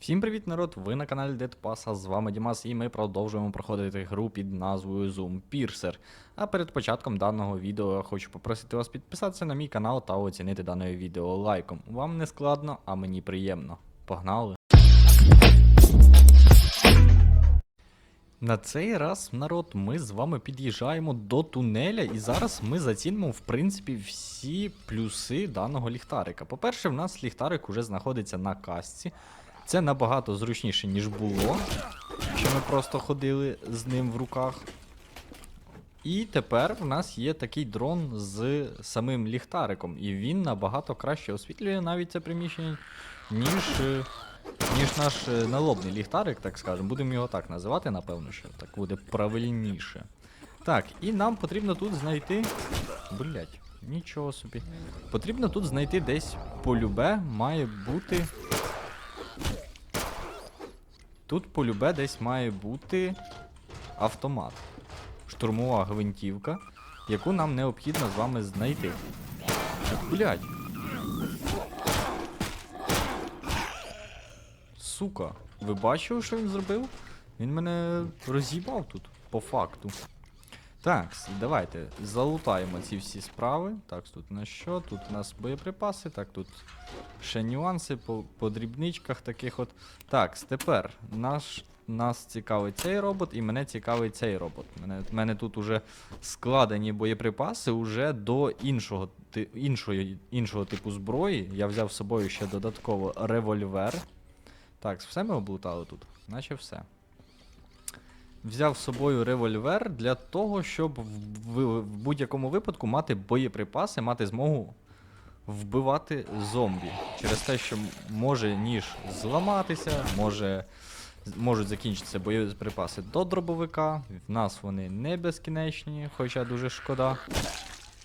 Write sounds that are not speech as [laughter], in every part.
Всім привіт, народ! Ви на каналі Dead Pass, а з вами Дімас, і ми продовжуємо проходити гру під назвою Zoom Piercer. А перед початком даного відео я хочу попросити вас підписатися на мій канал та оцінити дане відео лайком. Вам не складно, а мені приємно. Погнали! На цей раз, народ, ми з вами під'їжджаємо до тунеля, і зараз ми зацінимо, в принципі, всі плюси даного ліхтарика. По-перше, в нас ліхтарик уже знаходиться на касці. Це набагато зручніше, ніж було, що ми просто ходили з ним в руках. І тепер в нас є такий дрон з самим ліхтариком, і він набагато краще освітлює навіть це приміщення, ніж, ніж наш е, налобний ліхтарик, так скажемо. Будемо його так називати, напевно, що так буде правильніше. Так, і нам потрібно тут знайти. Блять, нічого собі. Потрібно тут знайти десь полюбе, має бути. Тут полюбе десь має бути автомат. Штурмова гвинтівка, яку нам необхідно з вами знайти. Блять. Сука, ви бачили, що він зробив? Він мене роз'їбав тут, по факту. Так, давайте залутаємо ці всі справи. Так, тут у нас що? Тут у нас боєприпаси, так, тут ще нюанси по, по дрібничках таких от. Так, тепер наш, нас цікавить цей робот, і мене цікавить цей робот. Мене, мене тут уже складені боєприпаси уже до іншого, ти- іншої, іншого типу зброї. Я взяв з собою ще додатково револьвер. Так, все ми облутали тут? Наче все. Взяв з собою револьвер для того, щоб в, будь-якому випадку мати боєприпаси, мати змогу вбивати зомбі. Через те, що може ніж зламатися, може, можуть закінчитися боєприпаси до дробовика. В нас вони не безкінечні, хоча дуже шкода.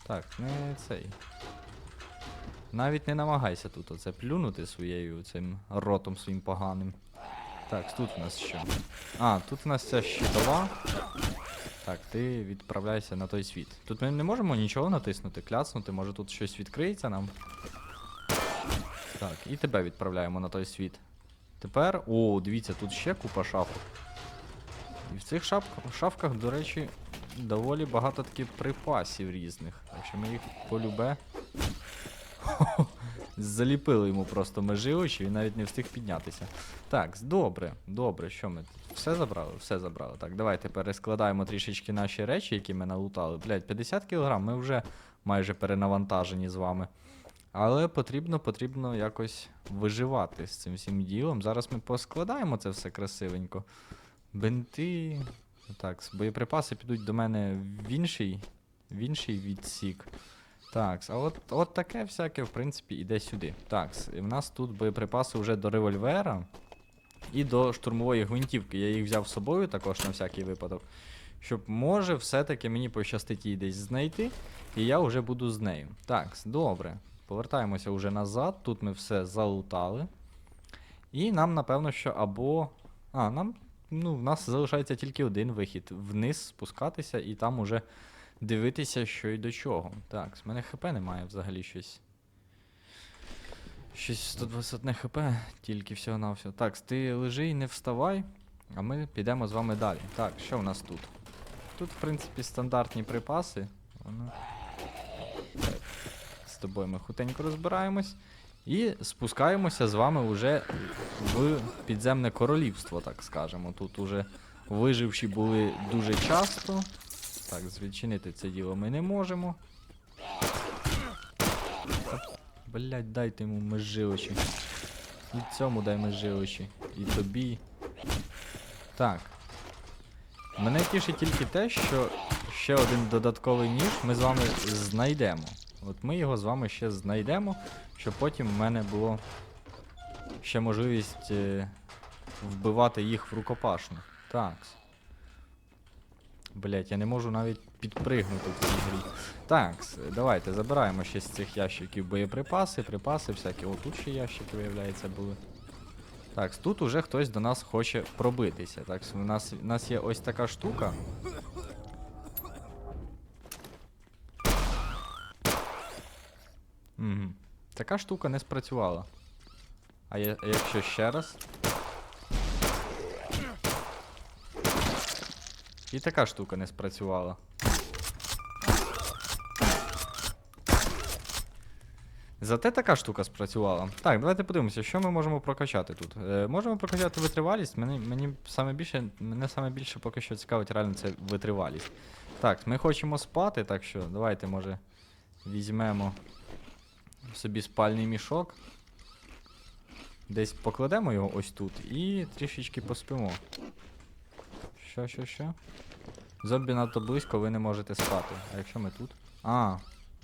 Так, не цей. Навіть не намагайся тут оце плюнути своєю цим ротом своїм поганим. Так, тут у нас що? А, тут у нас ця щитова. Так, ти відправляйся на той світ. Тут ми не можемо нічого натиснути, кляцнути, може тут щось відкриється нам. Так, і тебе відправляємо на той світ. Тепер. О, дивіться, тут ще купа шафок. І в цих шапках, шафках, до речі, доволі багато таких припасів різних. Так що ми їх полюбе. [laughs] Заліпили йому просто межи очі, він навіть не встиг піднятися. Так, добре, добре, що ми? Все забрали? Все забрали. Так, давайте перескладаємо трішечки наші речі, які ми налутали. Блять, 50 кг, ми вже майже перенавантажені з вами. Але потрібно, потрібно якось виживати з цим всім ділом. Зараз ми поскладаємо це все красивенько. Бинти. Так, боєприпаси підуть до мене в інший, в інший відсік. Так, а от, от таке всяке, в принципі, іде сюди. Так, і в нас тут боєприпаси вже до револьвера і до штурмової гвинтівки. Я їх взяв з собою також на всякий випадок. Щоб може все-таки мені пощастить її десь знайти, і я вже буду з нею. Так, добре. Повертаємося вже назад. Тут ми все залутали. І нам, напевно, що або. А, нам. Ну, в нас залишається тільки один вихід. Вниз спускатися і там уже дивитися, що і до чого. Так, з мене ХП немає взагалі щось. Щось 121 хп, тільки всього на всього. Так, ти лежи і не вставай, а ми підемо з вами далі. Так, що в нас тут? Тут, в принципі, стандартні припаси. Воно... З тобою ми хутенько розбираємось. І спускаємося з вами вже в підземне королівство, так скажемо. Тут уже виживші були дуже часто. Так, звідчинити це діло ми не можемо. Блять, дайте йому межи. І цьому дай межи. І тобі. Так. Мене тішить тільки те, що ще один додатковий ніж ми з вами знайдемо. От ми його з вами ще знайдемо, щоб потім в мене було ще можливість е, вбивати їх в рукопашну. Так. Блять, я не можу навіть підпригнути в цій грі. Так, давайте забираємо ще з цих ящиків боєприпаси, припаси всякі. О, тут ще ящики, виявляється, були. Так, тут уже хтось до нас хоче пробитися. Так, у нас, у нас є ось така штука. Угу. Така штука не спрацювала. А я- якщо ще раз. І така штука не спрацювала. Зате така штука спрацювала. Так, давайте подивимося, що ми можемо прокачати тут. Е, можемо прокачати витривалість. Мені, мені саме більше, мене саме більше поки що цікавить реально це витривалість. Так, ми хочемо спати, так що давайте, може, візьмемо собі спальний мішок. Десь покладемо його ось тут і трішечки поспимо. Що, що, що? Зомбі надто близько, ви не можете спати. А якщо ми тут? А,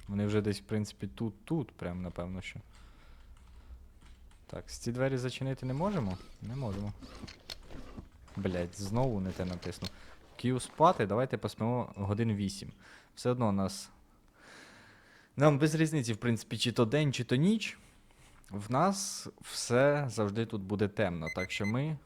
вони вже десь, в принципі, тут, тут, прям, напевно, що. Так, ці двері зачинити не можемо? Не можемо. Блять, знову не те натиснув. Q спати, давайте поспимо годин 8. Все одно у нас. Нам без різниці, в принципі, чи то день, чи то ніч. В нас все завжди тут буде темно. Так що ми.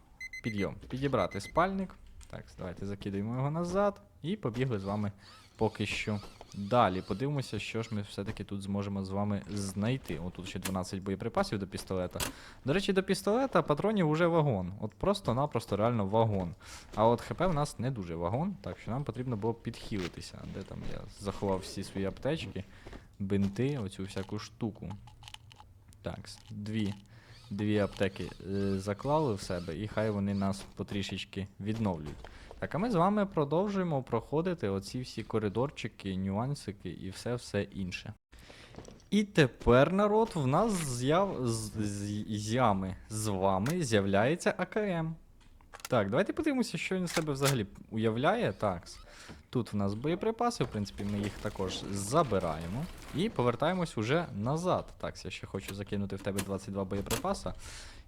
Підйом. Підібрати спальник. Так, давайте закидаємо його назад. І побігли з вами поки що далі. Подивимося, що ж ми все-таки тут зможемо з вами знайти. О, тут ще 12 боєприпасів до пістолета. До речі, до пістолета патронів уже вагон. От просто-напросто реально вагон. А от ХП в нас не дуже вагон, так що нам потрібно було підхилитися. Де там я заховав всі свої аптечки, бинти, оцю всяку штуку. Так, дві. Дві аптеки е, заклали в себе, і хай вони нас потрішечки відновлюють. Так, а ми з вами продовжуємо проходити оці всі коридорчики, нюансики і все-все інше. І тепер, народ, в нас з'яв... з, ями з вами з'являється АКМ. Так, давайте подивимося, що він себе взагалі уявляє. Так. Тут в нас боєприпаси, в принципі, ми їх також забираємо. І повертаємось уже назад. Так, я ще хочу закинути в тебе 22 боєприпаса.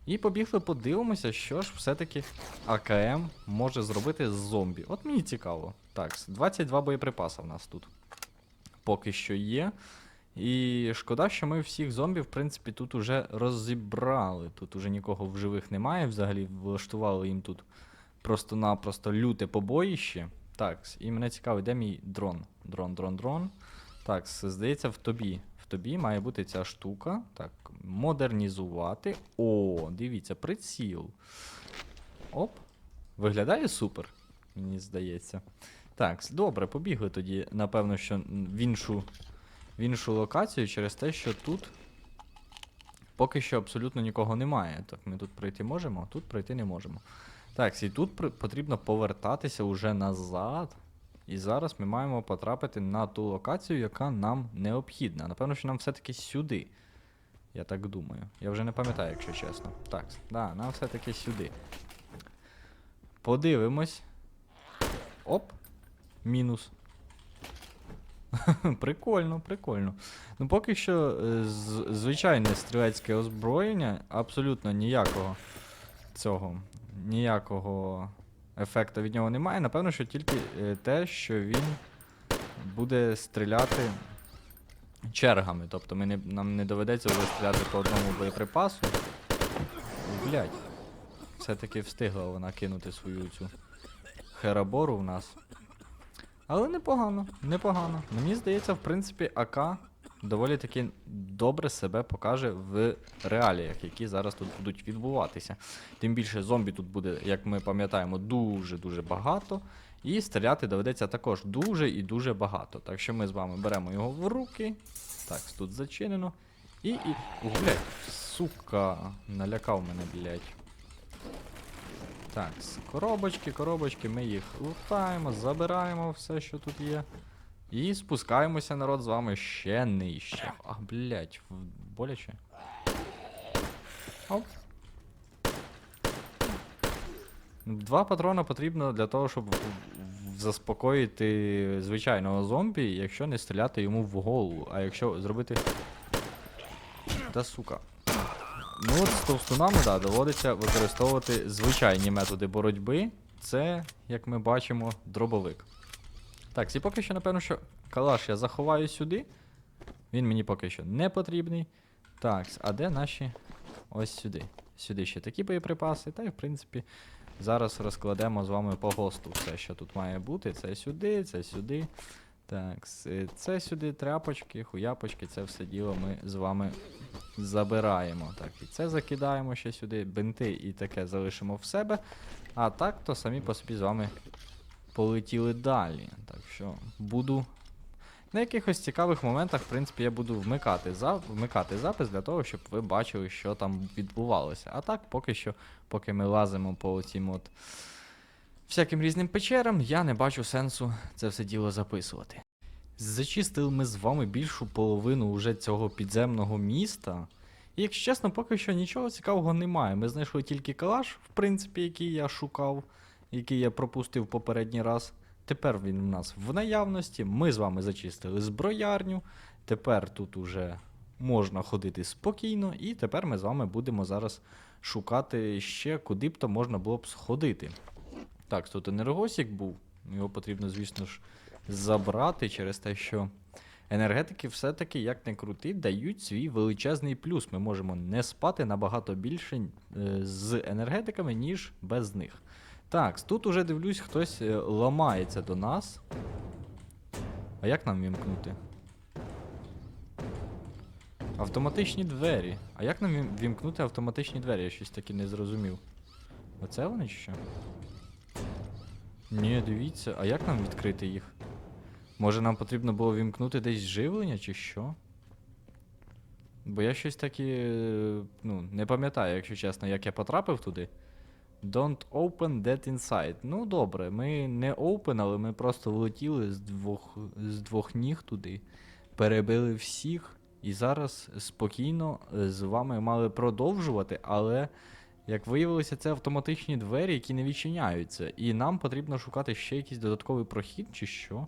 І побігли, подивимося, що ж все-таки АКМ може зробити з зомбі. От мені цікаво. Так, 22 боєприпаса в нас тут. Поки що є. І шкода, що ми всіх зомбів, в принципі, тут уже розібрали. Тут уже нікого в живих немає. Взагалі влаштували їм тут просто-напросто люте побоїще. Так, і мене цікавить, де мій дрон? Дрон, дрон, дрон. Так, здається, в тобі. В тобі має бути ця штука. Так, модернізувати. О, дивіться, приціл. Оп. Виглядає супер, мені здається. Так, добре, побігли тоді, напевно, що в іншу, в іншу локацію через те, що тут поки що абсолютно нікого немає. Так, ми тут пройти можемо, тут пройти не можемо. Так, і тут потрібно повертатися уже назад. І зараз ми маємо потрапити на ту локацію, яка нам необхідна. Напевно, що нам все-таки сюди. Я так думаю. Я вже не пам'ятаю, якщо чесно. Так, да, нам все-таки сюди. Подивимось. Оп. Мінус. [laughs] прикольно, прикольно. Ну, поки що, е, звичайне стрілецьке озброєння, абсолютно ніякого цього, ніякого ефекту від нього немає. Напевно, що тільки е, те, що він буде стріляти чергами. Тобто ми не, нам не доведеться вже стріляти по одному боєприпасу. Блять. Все-таки встигла вона кинути свою цю херабору в нас. Але непогано, непогано. Мені здається, в принципі, АК доволі таки добре себе покаже в реаліях, які зараз тут будуть відбуватися. Тим більше зомбі тут буде, як ми пам'ятаємо, дуже-дуже багато. І стріляти доведеться також дуже і дуже багато. Так що ми з вами беремо його в руки. Так, тут зачинено. І. і. Блядь, сука, налякав мене, блядь. Так, коробочки, коробочки, ми їх лутаємо, забираємо все, що тут є. І спускаємося, народ, з вами ще нижче. А, блять, боляче. Оп. Два патрона потрібно для того, щоб заспокоїти звичайного зомбі, якщо не стріляти йому в голову. А якщо зробити. Та сука. Ну от з товстунами, да, доводиться використовувати звичайні методи боротьби. Це, як ми бачимо, дробовик. Так, і поки що, напевно, що калаш я заховаю сюди. Він мені поки що не потрібний. Так, а де наші? Ось сюди. Сюди ще такі боєприпаси. Та й, в принципі, зараз розкладемо з вами по госту все, що тут має бути. Це сюди, це сюди. Так, це сюди тряпочки, хуяпочки, це все діло ми з вами забираємо. Так, і це закидаємо ще сюди, бинти і таке залишимо в себе. А так, то самі по собі з вами полетіли далі. Так що буду. На якихось цікавих моментах, в принципі, я буду вмикати, за... вмикати запис для того, щоб ви бачили, що там відбувалося. А так, поки що, поки ми лазимо по цим от всяким різним печерам, я не бачу сенсу це все діло записувати. Зачистили ми з вами більшу половину уже цього підземного міста. І, якщо чесно, поки що нічого цікавого немає. Ми знайшли тільки калаш, в принципі, який я шукав, який я пропустив попередній раз. Тепер він у нас в наявності. Ми з вами зачистили зброярню. Тепер тут уже можна ходити спокійно, і тепер ми з вами будемо зараз шукати ще, куди б то можна було б сходити. Так, тут енергосік був. Його потрібно, звісно ж, забрати через те, що енергетики все-таки, як не крути, дають свій величезний плюс. Ми можемо не спати набагато більше е, з енергетиками, ніж без них. Так, тут уже дивлюсь, хтось е, ламається до нас. А як нам вімкнути? Автоматичні двері. А як нам вімкнути автоматичні двері? Я щось таки не зрозумів. Оце вони чи що? Ні, дивіться, а як нам відкрити їх? Може нам потрібно було вімкнути десь живлення чи що? Бо я щось таки. е, Ну, не пам'ятаю, якщо чесно, як я потрапив туди. Don't open that inside. Ну добре, ми не open, але ми просто влетіли з двох, з двох ніг туди, перебили всіх, і зараз спокійно е, з вами мали продовжувати, але, як виявилося, це автоматичні двері, які не відчиняються. І нам потрібно шукати ще якийсь додатковий прохід, чи що.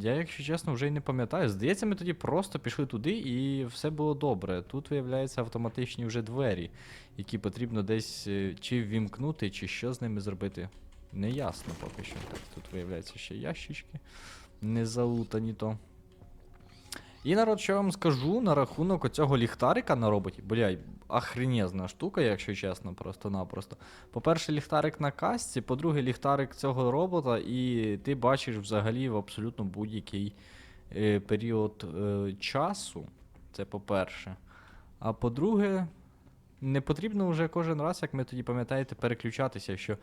Я, якщо чесно, вже й не пам'ятаю. Здається, ми тоді просто пішли туди і все було добре. Тут виявляються автоматичні вже двері, які потрібно десь е, чи ввімкнути, чи що з ними зробити. Неясно поки що. Так, тут виявляються ще ящички. Не залутані то. І народ, що я вам скажу на рахунок оцього ліхтарика на роботі. Блядь, охренезна штука, якщо чесно, просто-напросто. По-перше, ліхтарик на касці, по-друге, ліхтарик цього робота, і ти бачиш взагалі в абсолютно будь-який е, період е, часу. Це по-перше. А по-друге, не потрібно вже кожен раз, як ми тоді пам'ятаєте, переключатися, що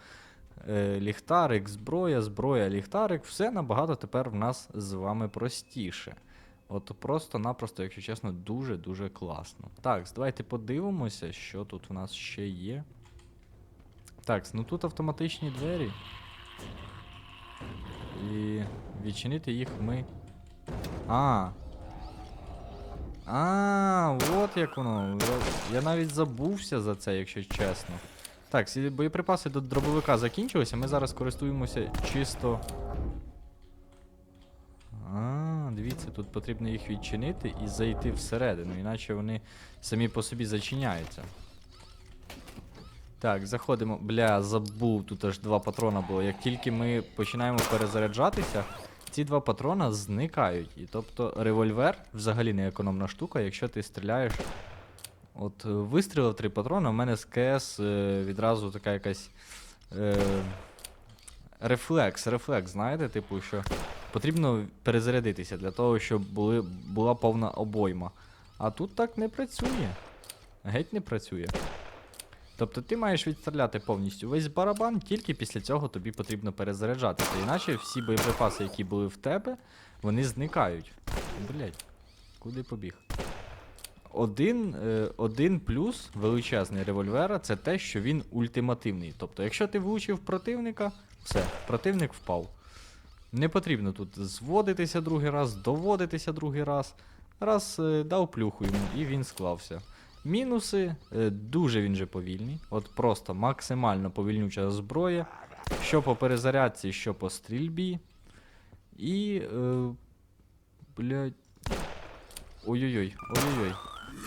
е, ліхтарик, зброя, зброя, ліхтарик, все набагато тепер в нас з вами простіше. От просто-напросто, якщо чесно, дуже-дуже класно. Так, давайте подивимося, що тут у нас ще є. Так, ну тут автоматичні двері. І відчинити їх ми. А. А, от як воно. Я, навіть забувся за це, якщо чесно. Так, боєприпаси до дробовика закінчилися. Ми зараз користуємося чисто. А, дивіться, тут потрібно їх відчинити і зайти всередину, іначе вони самі по собі зачиняються. Так, заходимо. Бля, забув, тут аж два патрона було. Як тільки ми починаємо перезаряджатися, ці два патрона зникають. І тобто револьвер взагалі не економна штука, якщо ти стріляєш. От е, вистрілив три патрона, у мене з КС е, відразу така якась. Е, рефлекс, рефлекс, знаєте, типу, що потрібно перезарядитися для того, щоб були, була повна обойма. А тут так не працює. Геть не працює. Тобто ти маєш відстріляти повністю весь барабан, тільки після цього тобі потрібно перезаряджатися. Іначе всі боєприпаси, які були в тебе, вони зникають. Блять, куди побіг? Один, е, один плюс величезний револьвера це те, що він ультимативний. Тобто, якщо ти влучив противника, все, противник впав. Не потрібно тут зводитися другий раз, доводитися другий раз. Раз е, дав плюху йому, і він склався. Мінуси, е, дуже він же повільний. От просто максимально повільнюча зброя. Що по перезарядці, що по стрільбі. І. Е, блядь. Ой-ой-ой, ой-ой-ой.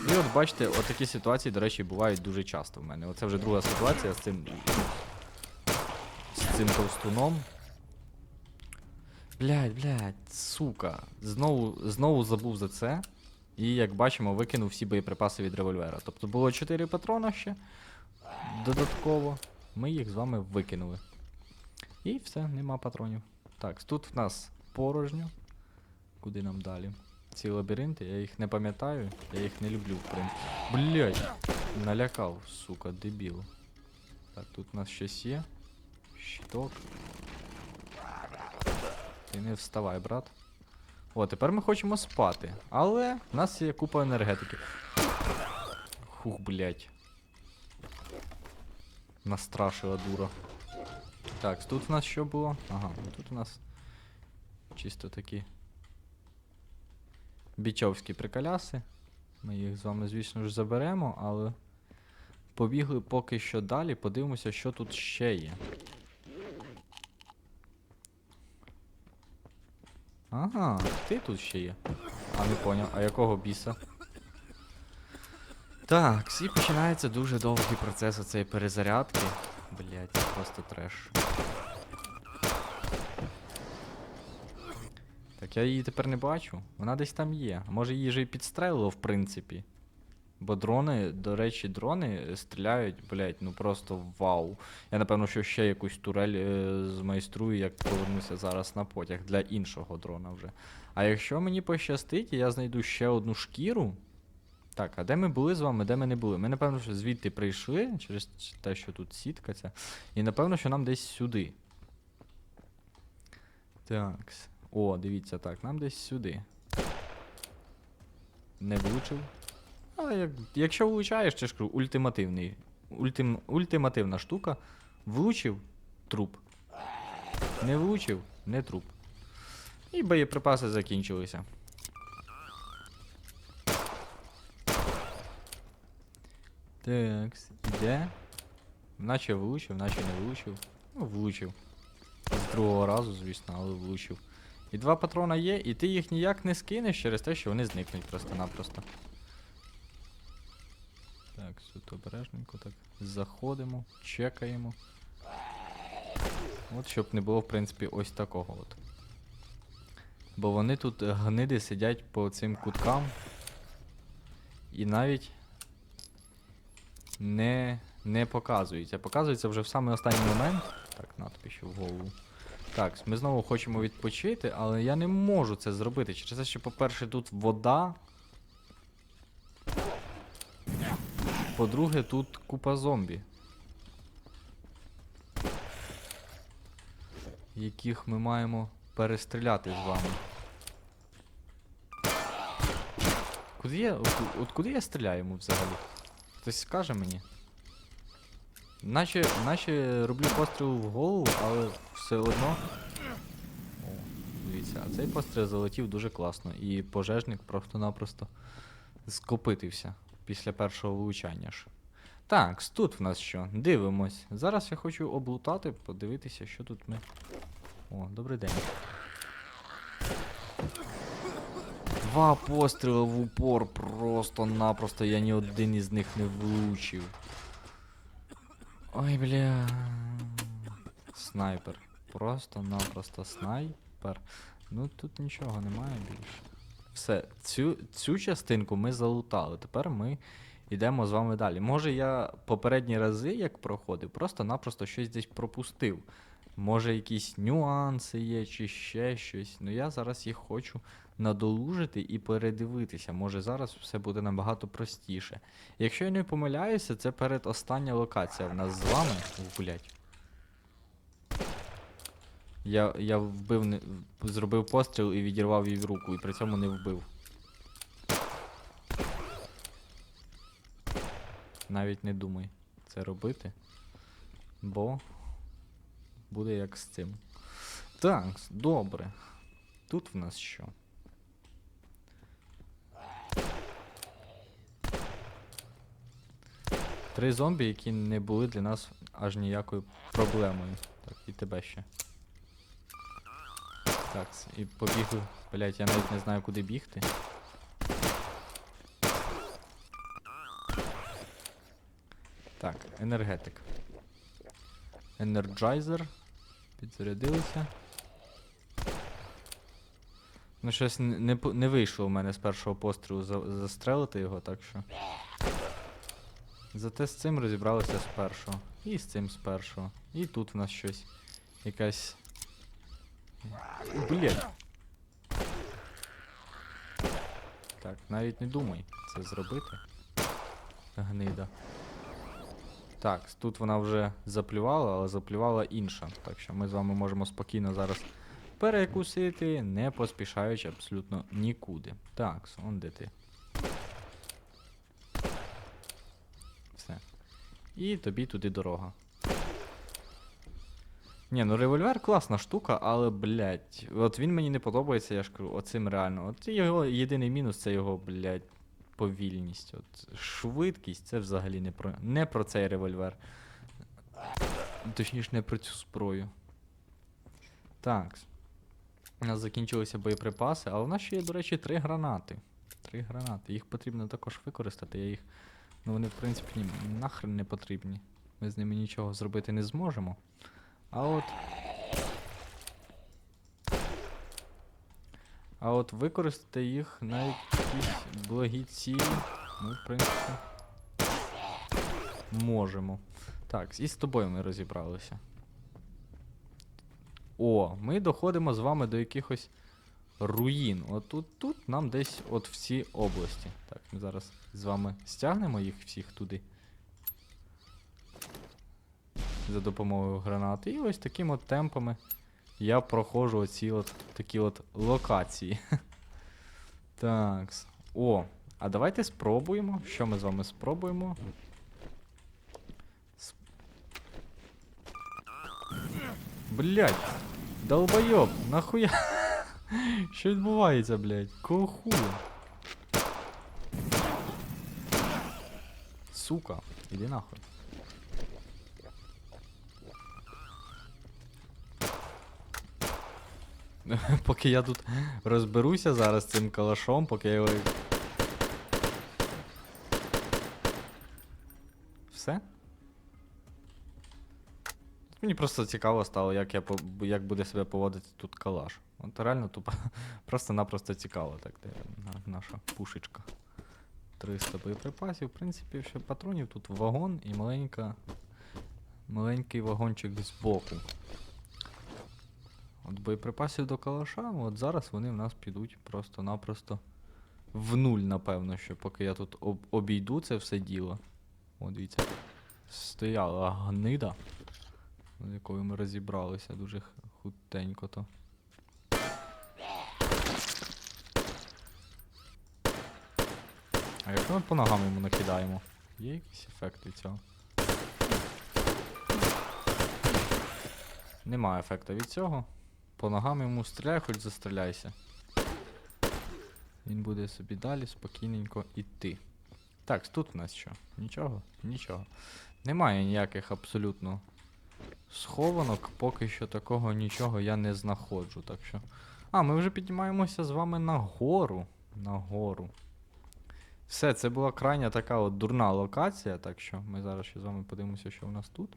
І от бачите, от такі ситуації, до речі, бувають дуже часто в мене. Оце вже друга ситуація з цим. З цим товстуном. Блядь, блядь, сука. Знову, знову забув за це. І як бачимо, викинув всі боєприпаси від револьвера. Тобто було 4 патрона ще. Додатково. Ми їх з вами викинули. І все, нема патронів. Так, тут в нас порожньо. Куди нам далі? Ці лабіринти, я їх не пам'ятаю, я їх не люблю, в принципі. Блять! Налякав, сука, дебіл. Так, тут у нас щось є. Щиток. Ти не вставай, брат. О, тепер ми хочемо спати. Але в нас є купа енергетики. Хух, блять. Настрашила дура. Так, тут в нас що було? Ага, тут у нас чисто такі бічовські приколяси. Ми їх з вами, звісно ж, заберемо, але побігли поки що далі, подивимося, що тут ще є. Ага, ти тут ще є. А не поняв, а якого біса? Так, і починається дуже довгий процес оцеї перезарядки. Блять, це просто треш. Так я її тепер не бачу. Вона десь там є. Може її вже і підстрелило, в принципі. Бо дрони, до речі, дрони стріляють, блять, ну просто вау. Я напевно, що ще якусь турель е, змайструю, як повернуся зараз на потяг для іншого дрона вже. А якщо мені пощастить, я знайду ще одну шкіру. Так, а де ми були з вами, де ми не були? Ми, напевно, що звідти прийшли через те, що тут сітка ця. І напевно, що нам десь сюди. Так. О, дивіться, так, нам десь сюди. Не влучив. Але як, якщо влучаєш, це ж ультимативний. Ультим, ультимативна штука. Влучив труп. Не влучив, не труп. І боєприпаси закінчилися. Так, іде. Наче влучив, наче не влучив. Ну, влучив. З другого разу, звісно, але влучив. І два патрона є, і ти їх ніяк не скинеш через те, що вони зникнуть просто-напросто. Так, тут обережненько так. Заходимо, чекаємо. От щоб не було, в принципі, ось такого от. Бо вони тут гниди сидять по цим куткам. І навіть не, не показуються. Показується вже в самий останній момент. Так, на ще в голову. Так, ми знову хочемо відпочити, але я не можу це зробити. Через те, що, по-перше, тут вода. По-друге, тут купа зомбі. Яких ми маємо перестріляти з вами. Куди я. От, от куди я стріляю взагалі? Хтось скаже мені? Наче, наче роблю постріл в голову, але все одно. О, дивіться, а цей постріл залетів дуже класно. І пожежник просто-напросто скопитився після першого влучання ж. Так, тут в нас що? Дивимось. Зараз я хочу облутати, подивитися, що тут ми. О, добрий день. Два постріли в упор просто-напросто, я ні один із них не влучив. Ой, бля. Снайпер. Просто-напросто снайпер. Ну тут нічого немає більше. Все, цю, цю частинку ми залутали. Тепер ми йдемо з вами далі. Може я попередні рази, як проходив, просто-напросто щось десь пропустив. Може, якісь нюанси є, чи ще щось. Ну я зараз їх хочу надолужити і передивитися. Може зараз все буде набагато простіше. Якщо я не помиляюся, це передостання локація в нас з вами. Ух, блядь. Я, я вбив, зробив постріл і відірвав їй руку, і при цьому не вбив. Навіть не думай це робити. Бо буде як з цим. Так, добре. Тут в нас що? Три зомбі, які не були для нас аж ніякою проблемою. Так, і тебе ще. Так, і побігли. Блять, я навіть не знаю, куди бігти. Так, енергетик. Енерджайзер. Підзарядилися. Ну, щось не, не, не вийшло у мене з першого пострілу за, застрелити його, так що. Зате з цим розібралися з першого. І з цим з першого. І тут в нас щось. Якась. Блять. Так, навіть не думай це зробити. Гнида. Так, тут вона вже заплювала, але заплювала інша. Так що ми з вами можемо спокійно зараз перекусити, не поспішаючи абсолютно нікуди. Так, он де ти. Все. І тобі туди дорога. Ні, ну револьвер класна штука, але, блядь, от він мені не подобається, я ж кажу, оцим реально. От його єдиний мінус це його, блядь, повільність. От швидкість це взагалі не про, не про цей револьвер. Точніше, не про цю зброю. Так. У нас закінчилися боєприпаси, але у нас ще є, до речі, три гранати. Три гранати. Їх потрібно також використати. Я їх. Ну вони, в принципі, нахрен не потрібні. Ми з ними нічого зробити не зможемо. А от. А от використати їх на якісь благі цілі. Ми, в принципі. Можемо. Так, і з тобою ми розібралися. О, ми доходимо з вами до якихось руїн. От тут, тут нам десь от в цій області. Так, ми зараз з вами стягнемо їх всіх туди. За допомогою гранати. І ось такими от темпами я проходжу оці от такі от локації. [laughs] Так. О, а давайте спробуємо. Що ми з вами спробуємо? Блять, долбойоб, нахуя? [laughs] Що відбувається, блять? Кого хуя? Сука, іди нахуй. [laughs] Поки я тут розберуся зараз цим калашом, поки я його. Все? Мені просто цікаво стало, як, я, як буде себе поводити тут калаш. От реально тупо. [laughs] Просто-напросто цікаво, так де наша пушечка. 300 боєприпасів. В принципі, ще патронів тут вагон і маленька. Маленький вагончик збоку. От боєприпасів до калаша, от зараз вони в нас підуть просто-напросто в нуль, напевно, що поки я тут об- обійду це все діло. О, дивіться. Стояла гнида, з якою ми розібралися дуже хутенько то. А якщо ми по ногам йому накидаємо? Є якийсь ефект від цього? Немає ефекту від цього. По ногам йому стріляй, хоч застріляйся. Він буде собі далі спокійненько іти. Так, тут в нас що? Нічого? Нічого. Немає ніяких абсолютно схованок, поки що такого нічого я не знаходжу. Так що. А, ми вже піднімаємося з вами нагору. Нагору. Все, це була крайня така от дурна локація, так що ми зараз ще з вами подивимося, що у нас тут.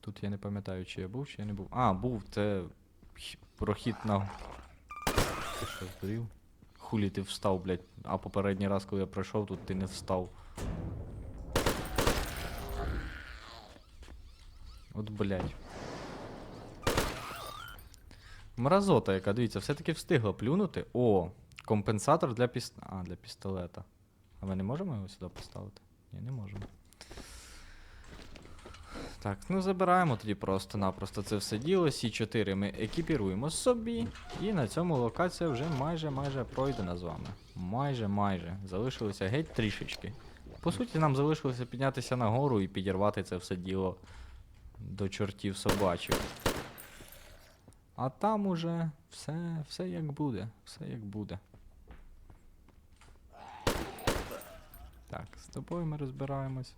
Тут я не пам'ятаю, чи я був, чи я не був. А, був, це прохід на. Ти що, здурів? Хулі ти встав, блядь. А попередній раз, коли я пройшов, тут ти не встав. От, блядь. Мразота, яка, дивіться, все-таки встигла плюнути. О, компенсатор для піс... А, для пістолета. А ми не можемо його сюди поставити? Ні, не можемо. Так, ну забираємо тоді просто-напросто це все діло. Сі 4 ми екіпіруємо собі. І на цьому локація вже майже майже пройдена з вами. Майже майже. Залишилося геть трішечки. По суті, нам залишилося піднятися нагору і підірвати це все діло до чортів собачих. А там уже все, все як буде, все як буде. Так, з тобою ми розбираємось.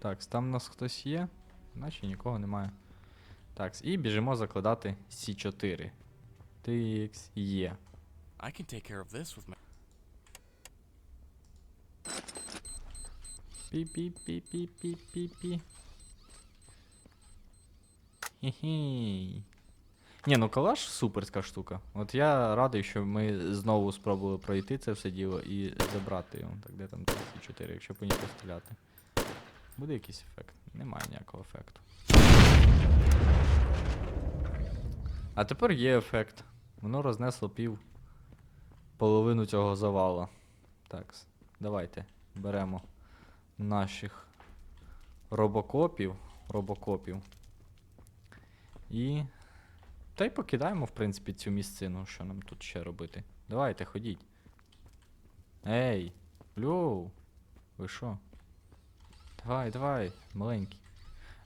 Так, там у нас хтось є, наче нікого немає. Так, і біжимо закладати С4. TX є. I can take care of this with my. Пі-пі-пі-пі-пі-пі-пі. Хі-хі. Ні, ну калаш суперська штука. От я радий, що ми знову спробували пройти це все діло і забрати його. Так, де там 34, якщо по ній постріляти. Буде якийсь ефект? Немає ніякого ефекту. А тепер є ефект. Воно рознесло пів половину цього завала. Так, давайте беремо наших робокопів. Робокопів. І. Та й покидаємо, в принципі, цю місцину, що нам тут ще робити. Давайте, ходіть. Ей! Льоу! Ви що? Давай, давай, маленький.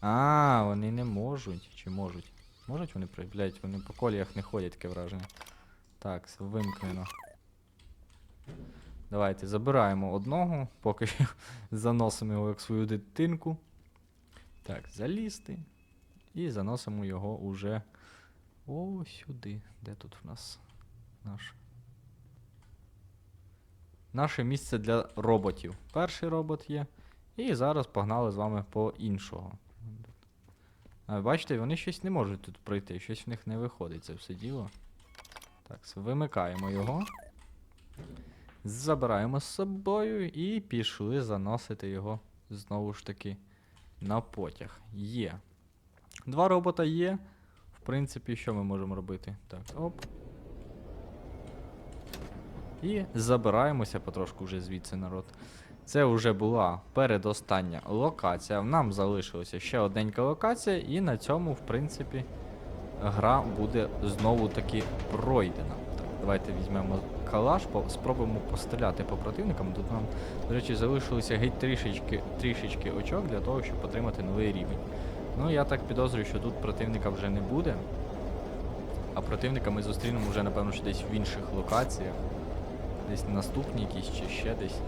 А, вони не можуть. Чи можуть? Можуть вони Блядь, вони по коліях не ходять, таке враження. Так, вимкнено. Давайте забираємо одного, поки що [laughs] заносимо його як свою дитинку. Так, залізти. І заносимо його уже о сюди. Де тут в нас наш? Наше місце для роботів. Перший робот є. І зараз погнали з вами по іншого. Бачите, вони щось не можуть тут пройти, щось в них не виходить це все діло. Так, вимикаємо його. Забираємо з собою і пішли заносити його знову ж таки на потяг. Є. Два робота є. В принципі, що ми можемо робити? Так, оп. І забираємося потрошку вже звідси народ. Це вже була передостання локація. Нам залишилася ще одненька локація, і на цьому, в принципі, гра буде знову таки пройдена. Так, давайте візьмемо калаш, спробуємо постріляти по противникам. Тут нам, до речі, залишилося геть трішечки, трішечки очок для того, щоб отримати новий рівень. Ну, я так підозрюю, що тут противника вже не буде. А противника ми зустрінемо вже, напевно, що десь в інших локаціях. Десь наступні якісь чи ще десь.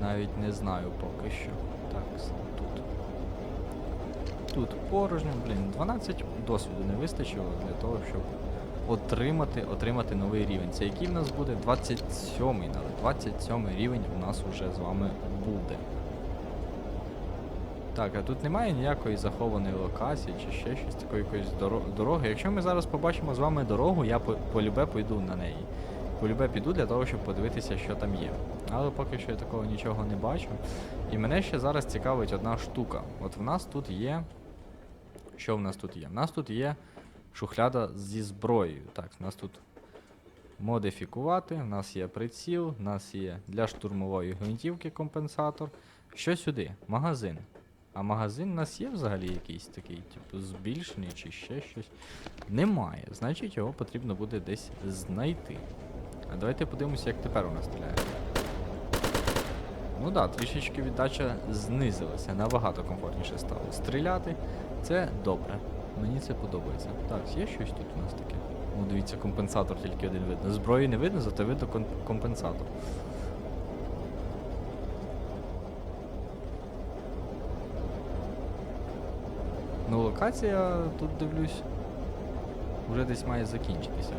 Навіть не знаю поки що. Так, тут. Тут порожньо, блін, 12 досвіду не вистачило для того, щоб отримати, отримати новий рівень. Це який в нас буде? 27-й, але 27 рівень у нас уже з вами буде. Так, а тут немає ніякої захованої локації чи ще щось такої якоїсь дороги. Якщо ми зараз побачимо з вами дорогу, я по- полюбе пойду на неї. Полюбе піду для того, щоб подивитися, що там є. Але поки що я такого нічого не бачу. І мене ще зараз цікавить одна штука. От в нас тут є. Що в нас тут є? В нас тут є шухляда зі зброєю. Так, в нас тут модифікувати, в нас є приціл, в нас є для штурмової гвинтівки компенсатор. Що сюди? Магазин. А магазин у нас є взагалі якийсь такий, типу, збільшений чи ще щось? Немає. Значить, його потрібно буде десь знайти. А давайте подивимося, як тепер у нас стріляє. Ну так, да, трішечки віддача знизилася, набагато комфортніше стало. Стріляти це добре. Мені це подобається. Так, є щось тут у нас таке? Ну, дивіться, компенсатор тільки один видно. Зброї не видно, зате видно компенсатор. Ну, локація, тут дивлюсь, вже десь має закінчитися.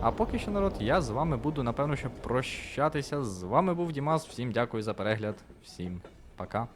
А поки що, народ, я з вами буду, напевно, що прощатися. З вами був Дімас. Всім дякую за перегляд. Всім пока.